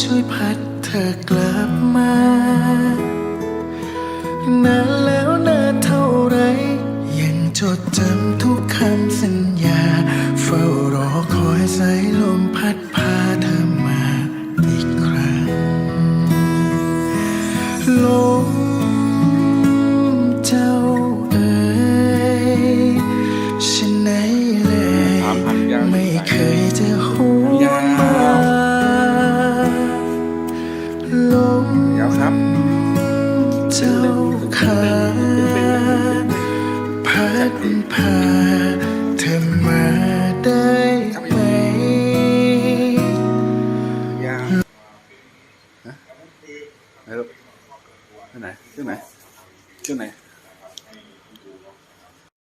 ช่วยพัดเธอกลับมานานแล้วนานเท่าไร ยังจดจำทุกคำสัญญา เฝ้ารอคอยสายลมพัดพาเธอมาอีกครั้งลมเจ้าเอ๋ยฉันไหนเลยถามพันยาวไม่เคยจะหั เดี๋ยวครับเจ้าขาพัดพาเธอมาได้ไหมยาวฮะไหนลูกไหนขึ้นไหนขึ้นไหน